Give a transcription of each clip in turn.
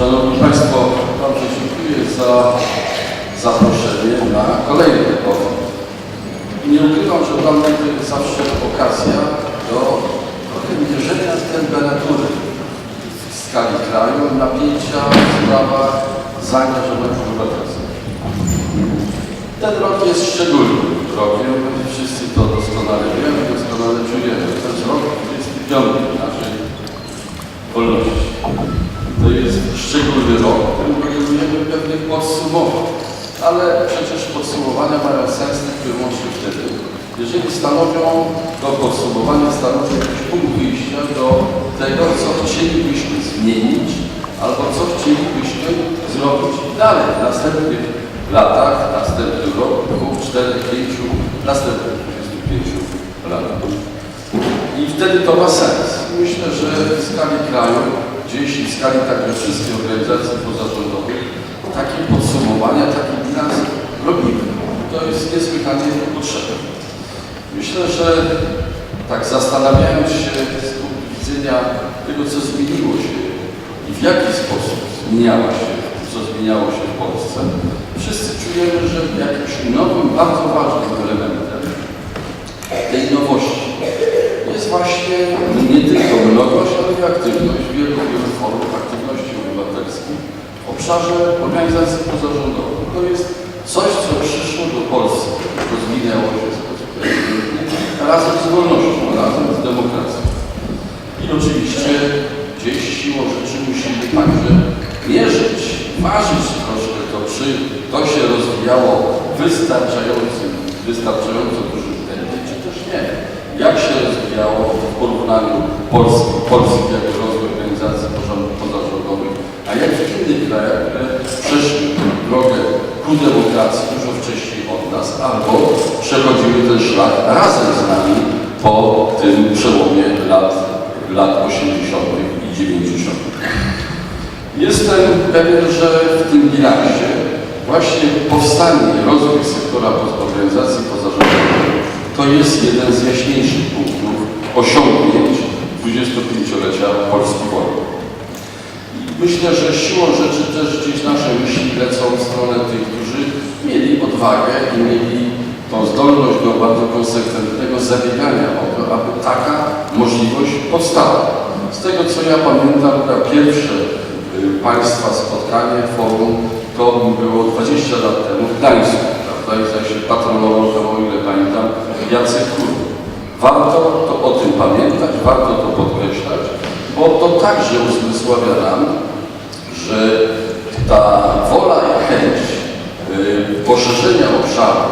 Szanowni Państwo, bardzo dziękuję za zaproszenie na kolejny powód. Nie ukrywam, że dla mnie to jest zawsze okazja do trochę mierzenia temperatury w skali kraju, napięcia w sprawach zaangażowania obywatelskiego. Ten rok jest szczególnym rokiem, wszyscy to doskonale wiemy, doskonale czujemy. To jest rok 25 naszej wolności. To jest szczególny rok, w którym dokonujemy pewnych podsumowań. Ale przecież podsumowania mają sens tylko i wyłącznie wtedy, jeżeli stanowią, to podsumowanie stanowi jakiś punkt wyjścia do tego, co chcielibyśmy zmienić, albo co chcielibyśmy zrobić dalej w następnych latach, następnym roku, dwóch, czterech, pięciu, następnych 25 latach. I wtedy to ma sens. Myślę, że w skali kraju, gdzieś w skali także wszystkich organizacji pozarządowych, takie podsumowania, taki bilans robimy. To jest niesłychanie potrzebne. Myślę, że tak zastanawiając się z punktu widzenia tego, co zmieniło się i w jaki sposób zmieniało się, zmieniało się w Polsce, wszyscy czujemy, że jakimś nowym, bardzo ważnym elementem tej nowości jest właśnie nie tylko mnogość, ale i aktywność wielu, wielu form aktywności obywatelskiej w obszarze organizacji pozarządowych. To jest coś, co przyszło do Polski, rozwinęło się ewidentny, razem z wolnością, razem z demokracją. I oczywiście gdzieś siłą rzeczy musimy także mierzyć, ważyć troszkę to, czy to się rozwijało wystarczającym, wystarczająco dużym tempie, czy też nie. Jak się rozwijało w porównaniu Polski, Polski jako rozwój organizacji pozarządowych, a jak w innych krajach, które przeszły drogę ku demokracji dużo wcześniej od nas, albo przechodziły ten szlak razem z nami po tym przełomie lat, lat 80. i 90. Jestem pewien, że w tym bilansie właśnie powstanie i rozwój sektora organizacji pozarządowych to jest jeden z jaśniejszych punktów osiągnięć 25-lecia Polski. I Myślę, że siłą rzeczy też gdzieś nasze myśli lecą w stronę tych, którzy mieli odwagę i mieli tą zdolność do bardzo konsekwentnego zabiegania o to, aby taka możliwość powstała. Z tego co ja pamiętam, to pierwsze Państwa spotkanie, forum, to było 20 lat temu w Gdańsku, prawda? I się patronował to, o ile pamiętam, Jacek Kur. Warto to o tym pamiętać, warto to podkreślać, bo to także uzmysławia nam, że ta wola i chęć y, poszerzenia obszaru,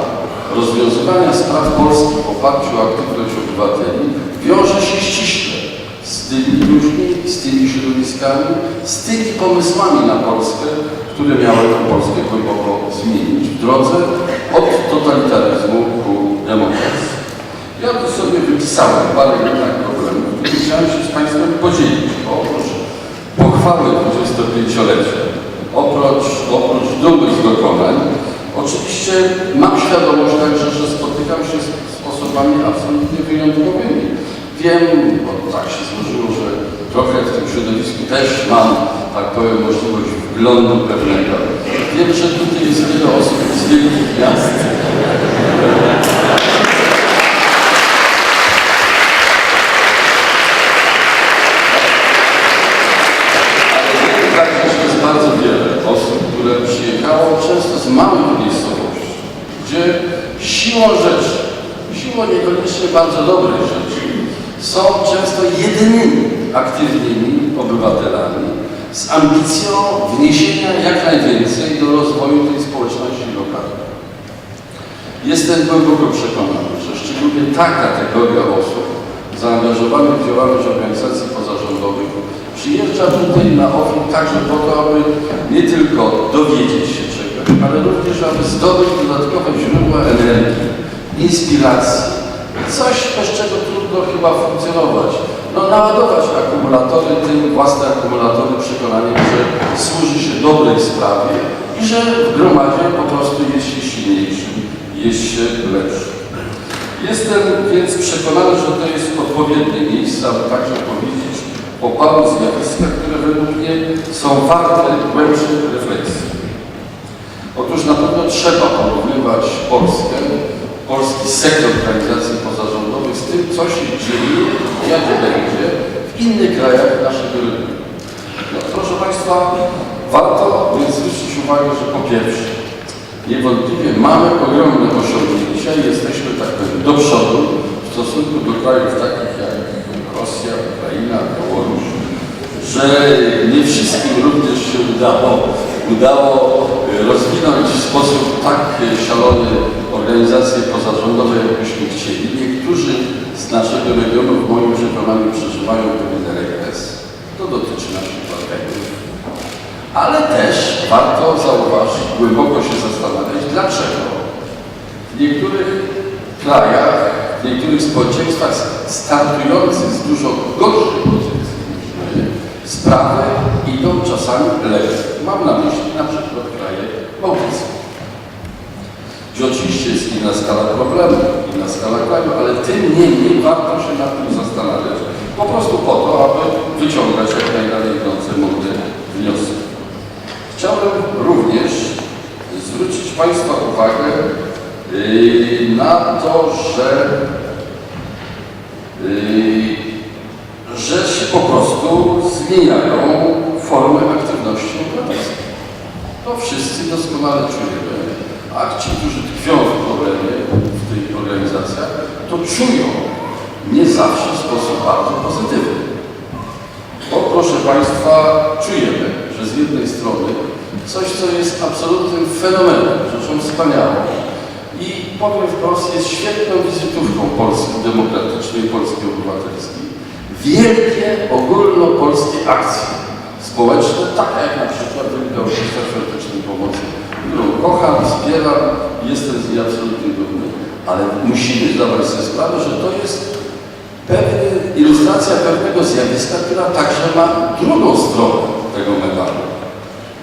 rozwiązywania spraw polskich w oparciu o aktywność obywateli wiąże się ściśle z tymi ludźmi, z tymi z tymi pomysłami na Polskę, które miały tę Polskę głęboko zmienić w drodze od totalitaryzmu ku demokracji. Ja tu sobie wypisałem parę jednak problemów, które chciałem się z Państwem podzielić, oprócz pochwały 25-lecia, oprócz, oprócz dumy dokonań, oczywiście mam świadomość także, że spotykam się z z osobami absolutnie wyjątkowymi. Wiem, bo tak się złożyło, trochę w tym środowisku też mam, tak powiem, możliwość wglądu pewnego. Wiem, że tutaj jest wiele osób z wielkich miast. Bardzo wiele osób, które przyjechało często z małych miejscowości, gdzie siłą rzeczy, siłą niekoniecznie bardzo dobrej rzeczy, są często jedynymi aktywnymi obywatelami z ambicją wniesienia jak najwięcej do rozwoju tej społeczności lokalnej. Jestem głęboko przekonany, że szczególnie ta kategoria osób zaangażowanych w działalność organizacji pozarządowych przyjeżdża tutaj na OFIM także po to, aby nie tylko dowiedzieć się czegoś, ale również, aby zdobyć dodatkowe źródła energii, inspiracji, coś, bez czego trudno chyba funkcjonować. No naładować akumulatory, tym własne akumulatory przekonaniem, że służy się dobrej sprawie i że w gromadzie po prostu jest się silniejszym, jest się lepszym. Jestem więc przekonany, że to jest odpowiednie miejsce, aby także powiedzieć opalu zjawiska, które według mnie są warte głębszej refleksji. Otóż na pewno trzeba porównywać Polskę, polski sektor organizacji pozarządowych co się dzieje, jak będzie w innych krajach naszego rynku. No, proszę Państwa, warto więc zwrócić uwagę, że po pierwsze, niewątpliwie mamy ogromne osiągnięcia i jesteśmy tak powiem do przodu w stosunku do krajów takich jak Rosja, Ukraina, Białoruś, że nie wszystkim również się udało, udało e, rozwinąć w sposób tak e, szalony organizacje pozarządowe. Niektórzy z naszego regionu w moim przekonaniu przeżywają pewien regres. To dotyczy naszych partnerów. Ale też warto zauważyć, głęboko się zastanawiać, dlaczego w niektórych krajach, w niektórych społeczeństwach startujących z dużo gorszej pozycji niż my, sprawy idą czasami lepiej. Mam na myśli na przykład kraje bałtyckie. Gdzie oczywiście jest inna skala problemu, inna skala kraju, ale tym niemniej warto się nad tym zastanawiać. Po prostu po to, aby wyciągać jak najdalej idące mądre wnioski. Chciałbym również zwrócić Państwa uwagę yy, na to, że, yy, że się po prostu zmieniają formy aktywności obywatelskiej. To wszyscy doskonale czujemy, a ci, którzy tkwią w problemie w tych organizacjach, to czują nie zawsze w sposób bardzo pozytywny. Bo proszę Państwa, czujemy, że z jednej strony coś, co jest absolutnym fenomenem, rzeczą wspaniałą i powiem wprost, jest świetną wizytówką Polski demokratycznej, Polski obywatelskiej. Wielkie, ogólnopolskie akcje społeczne, takie jak na przykład Wielka Orkiestra Świątecznej Pomocy, którą kocham, wspieram jestem z niej absolutnie dumny, ale musimy zdawać sobie sprawę, że to jest pewna ilustracja pewnego zjawiska, która także ma drugą stronę tego medalu.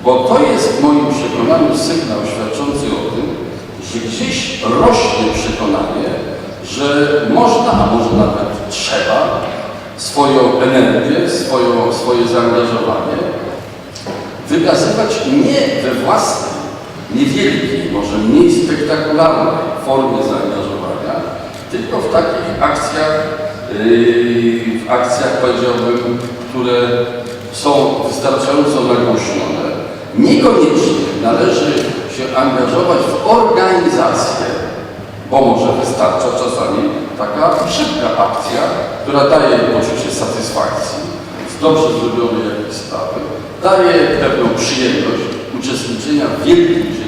Bo to jest w moim przekonaniu sygnał świadczący o tym, że gdzieś rośnie przekonanie, że można, a może nawet trzeba swoją energię, swoją, swoje zaangażowanie wykazywać nie we własnej, niewielkiej, może mniej spektakularnej formie zaangażowania, tylko w takich akcjach, yy, w akcjach powiedziałbym, które są wystarczająco nagłośnione. Niekoniecznie należy się angażować w organizację, bo może wystarcza czasami taka szybka akcja, która daje poczucie satysfakcji z dobrze zrobionej jakiejś sprawy, daje pewną przyjemność uczestniczenia w wielkim przedsięwzięciu.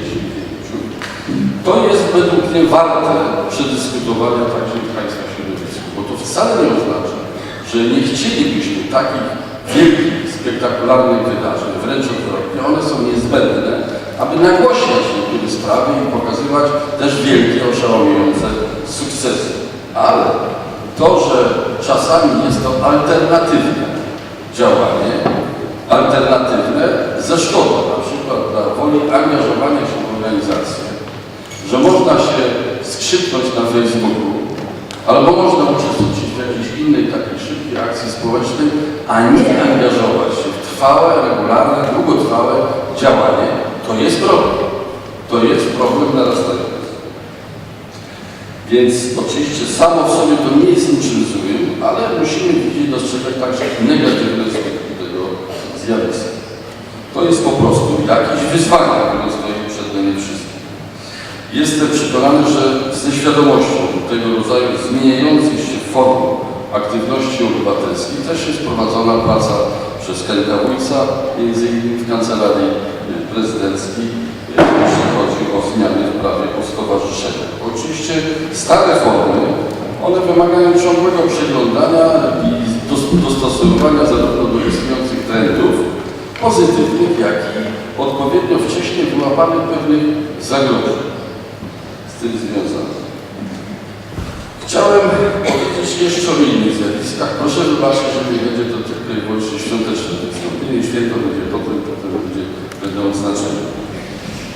To jest według mnie warte przedyskutowania także w Państwa środowisku, bo to wcale nie oznacza, że nie chcielibyśmy takich wielkich, spektakularnych wydarzeń, wręcz odwrotnie, one są niezbędne, aby nagłośniać niektóre sprawy i pokazywać też wielkie, oszałamiające sukcesy. Ale to, że czasami jest to alternatywne działanie, alternatywne ze szkodą, na przykład dla woli angażowania się w organizację, że można się skrzypnąć na Facebooku, albo można uczestniczyć w jakiejś innej takiej szybkiej akcji społecznej, a nie angażować się w trwałe, regularne, długotrwałe działanie, to jest problem. To jest problem narastający. Więc oczywiście samo w sobie to nie jest niczym złym, ale musimy widzieć, dostrzegać także negatywne skutki tego zjawiska. To jest po prostu jakieś wyzwanie, które stoi przed nami wszystkimi. Jestem przekonany, że ze świadomością tego rodzaju zmieniających się form aktywności obywatelskiej też jest prowadzona praca przez Henka Wójca, między innymi w Kancelarii Prezydenckiej, jeśli chodzi o zmiany w prawie o stowarzyszenia. Oczywiście stare formy, one wymagają ciągłego przeglądania i dos- dostosowywania zarówno do istniejących trendów pozytywnych, jak i odpowiednio wcześnie wyłapanych pewnych zagrożeń z tym związanych. Chciałem powiedzieć jeszcze o innych zjawiskach. Proszę wybaczyć, że nie będzie to tylko i wyłącznie świąteczne wystąpienie. Święto będzie potem, potem będzie, będą znaczenie.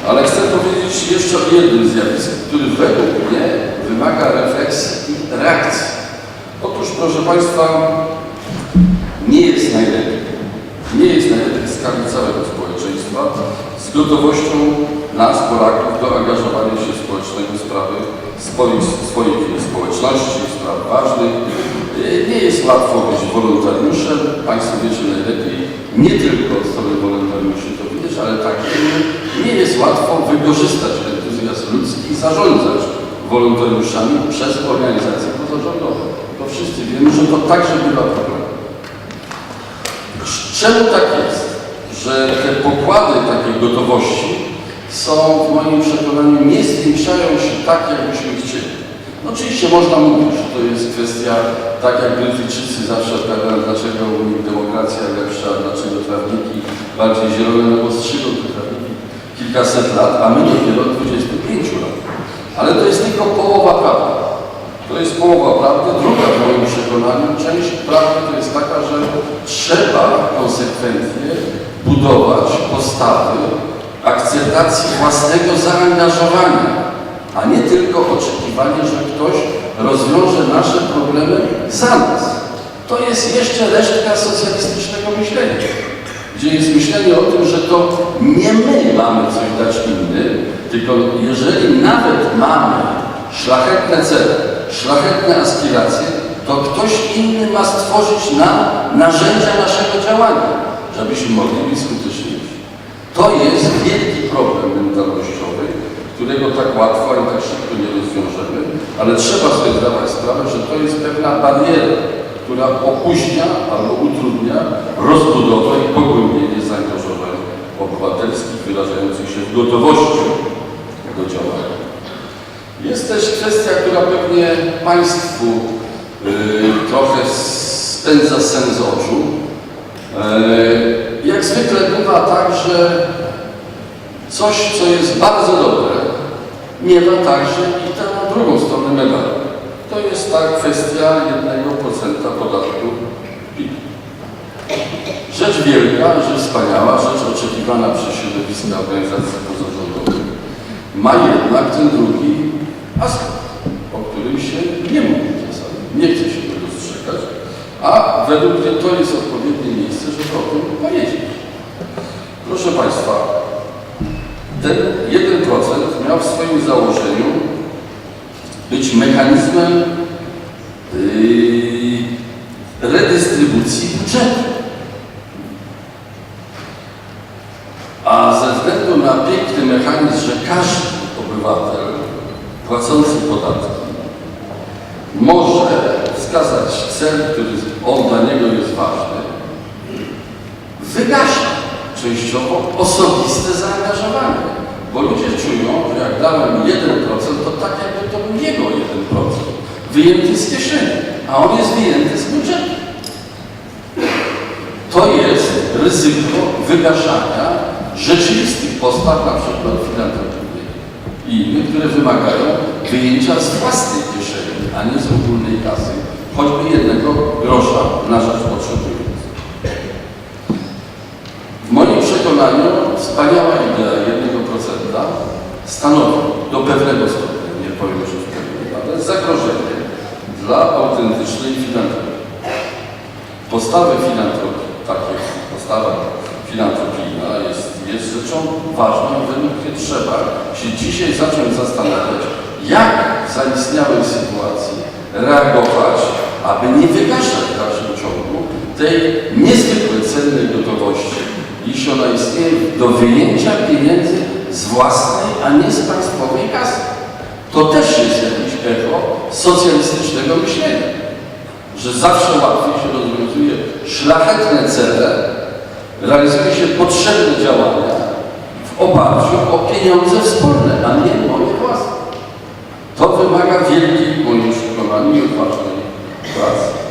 Ale chcę powiedzieć jeszcze o jednym zjawisku, który według mnie wymaga refleksji i reakcji. Otóż, proszę Państwa, nie jest najlepiej. Nie jest najlepiej w skali całego społeczeństwa z gotowością nas, Polaków, do angażowania się społecznego w sprawy swoich, swoich społeczności, spraw ważnych. Y, Nie jest łatwo być wolontariuszem. Państwo wiecie najlepiej, nie tylko od strony wolontariuszy to widać, ale także nie jest łatwo wykorzystać entuzjazm ludzki i zarządzać wolontariuszami przez organizacje pozarządowe. To wszyscy wiemy, że to także bywa problem. Czemu tak jest, że te pokłady takiej gotowości są w moim przekonaniu nie zwiększają się tak, jakbyśmy chcieli? No oczywiście można mówić, że to jest kwestia, tak jak Brytyjczycy zawsze odpowiadają, dlaczego u nich demokracja lepsza, dlaczego trawniki bardziej zielone, no bo strzygą te trawniki kilkaset lat, a my dopiero od 25 lat. Ale to jest tylko połowa prawdy. To jest połowa prawdy. Druga w moim przekonaniu część prawdy to jest taka, że trzeba konsekwentnie budować postawy akceptacji własnego zaangażowania, a nie tylko oczekiwanie, że ktoś rozwiąże nasze problemy za nas. To jest jeszcze resztka socjalistycznego myślenia, gdzie jest myślenie o tym, że to nie my mamy coś dać innym, tylko jeżeli nawet mamy szlachetne cele, szlachetne aspiracje, to ktoś inny ma stworzyć nam narzędzia naszego działania, żebyśmy mogli być skuteczniejsi. To jest wielki problem mentalnościowy, którego tak łatwo i tak szybko nie rozwiążemy, ale trzeba sobie zdawać sprawę, że to jest pewna bariera, która opóźnia albo utrudnia rozbudowę i pogłębienie zaangażowań obywatelskich wyrażających się w gotowości do działania. Jest też kwestia, która pewnie Państwu y, trochę spędza sen z oczu. E, jak zwykle bywa tak, że coś, co jest bardzo dobre, miewa także i tę drugą stronę medalu. To jest ta kwestia 1% podatku PIT. Rzecz wielka, rzecz wspaniała, rzecz oczekiwana przez środowiska organizacji pozarządowych. Ma jednak ten drugi aspekt, o którym się nie mówi czasami. Nie chce się tego dostrzegać, a według mnie to jest odpowiednie miejsce, żeby o tym powiedzieć. Proszę Państwa, ten 1% miał w swoim założeniu być mechanizmem yy, redystrybucji budżetu. A ze względu na piękny mechanizm, że każdy obywatel płacący podatki może wskazać cel, który on dla niego jest ważny, wygasza częściowo osobiste zaangażowanie. Bo ludzie czują, że jak dałem 1%, to tak jakby to był jego 1%, wyjęty z kieszeni, a on jest wyjęty z budżetu. To jest ryzyko wygaszania rzeczywistych postaw, na przykład filantropii i innych, które wymagają wyjęcia z własnej kieszeni, a nie z ogólnej kasy, choćby jednego grosza na rzecz potrzebujących. W przekonaniu wspaniała idea 1% stanowi do pewnego stopnia, nie powiem, że w ale zagrożenie dla autentycznej filantropii. Postawy filantropii, tak jak postawa filantropijna jest, jest rzeczą ważną i według mnie trzeba się dzisiaj zacząć zastanawiać, jak w zaistniałej sytuacji reagować, aby nie wygaszać w dalszym ciągu tej cennej jeśli ona istnieje, do wyjęcia pieniędzy z własnej, a nie z państwowej kasy. To też jest jakieś echo socjalistycznego myślenia, że zawsze łatwiej się rozwiązuje szlachetne cele, realizuje się potrzebne działania w oparciu o pieniądze wspólne, a nie moje własne. To wymaga wielkiej, moim przekonaniu, i odważnej pracy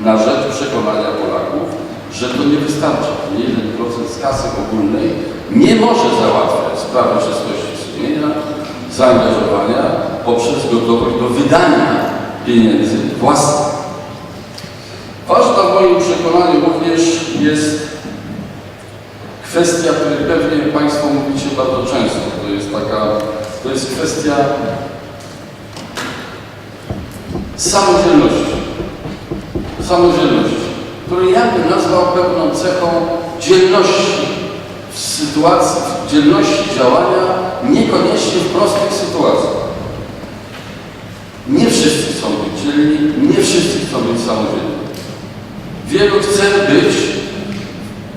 na rzecz przekonania Polaków, że to nie wystarczy. Nie 1% z kasy ogólnej nie może załatwiać sprawy czystości sumienia, zaangażowania poprzez gotowość do wydania pieniędzy własnych. Ważna w moim przekonaniu również jest kwestia, o której pewnie Państwo mówicie bardzo często. To jest taka, to jest kwestia samodzielności. Samodzielności. Który ja bym nazwał pewną cechą dzielności w sytuacji, w dzielności działania, niekoniecznie w prostych sytuacjach. Nie wszyscy chcą być dzielni, nie wszyscy chcą być samodzielni. Wielu chce być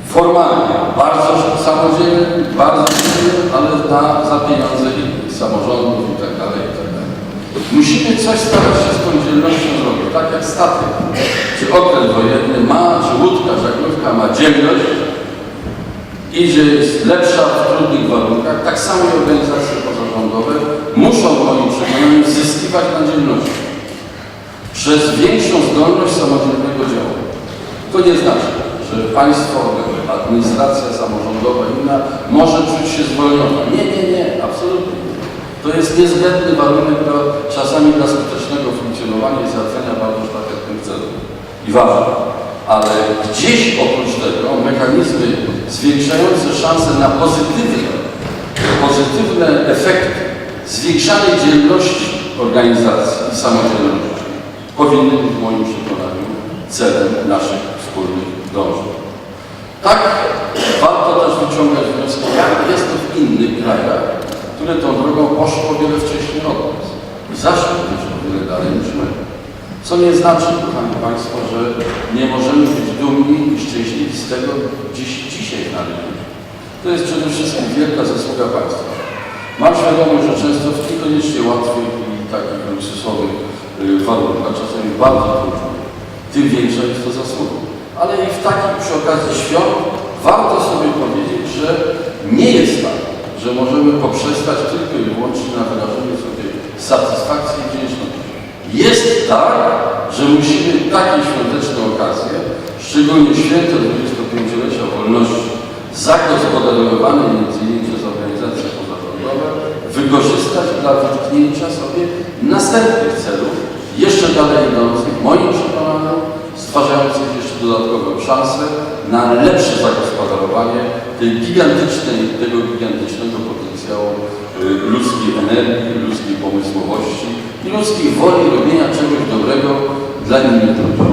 formalnie bardzo samodzielny, bardzo dzielny, ale na, za pieniądze innych, samorządów i tak dalej, i tak dalej. Musimy coś starać się z tą dzielnością zrobić, tak jak statek, czy okręt wojenny ma, czy łódka, żaglówka ma dzielność, idzie, jest lepsza w trudnych warunkach, tak samo i organizacje pozarządowe muszą moim przekonaniu zyskiwać na dzielności przez większą zdolność samodzielnego działania. To nie znaczy, że państwo, administracja samorządowa inna może czuć się zwolniona. Nie, nie, nie, absolutnie. nie. To jest niezbędny warunek do, czasami dla skutecznego funkcjonowania i załatwiania bardzo szlachetnych celów i ważnych. Ale gdzieś oprócz tego mechanizmy zwiększające szanse na pozytywne, pozytywne efekty zwiększanej dzielności organizacji i samodzielności powinny być w moim przekonaniu celem naszych wspólnych dążeń. Tak warto też wyciągać wnioski, jak jest to w innych krajach, które tą drogą poszły o wiele wcześniej od nas i zaszły też o wiele dalej niż my. Co nie znaczy, kochani Państwo, że nie możemy być dumni i szczęśliwi z tego dziś, dzisiaj na rynku. To jest przede wszystkim wielka zasługa Państwa. Mam świadomość, że często w niekoniecznie łatwych i takich luksusowych y, warunkach, czasami bardzo trudnych, tym większa jest to zasługa. Ale i w takich przy okazji świąt warto sobie powiedzieć, że nie jest tak, że możemy poprzestać tylko i wyłącznie na wyrażeniu sobie satysfakcji i wdzięczności. Jest tak, że musimy takie świąteczne okazje, szczególnie święto 25-lecia wolności, zagospodarowane między innymi przez organizacje pozarządowe, wykorzystać dla wytknięcia sobie następnych celów, jeszcze dalej idących, moim przekonaniu, stwarzających jeszcze dodatkową szansę na lepsze zagospodarowanie tej gigantycznej, tego woli robienia czegoś dobrego dla innych ludzi.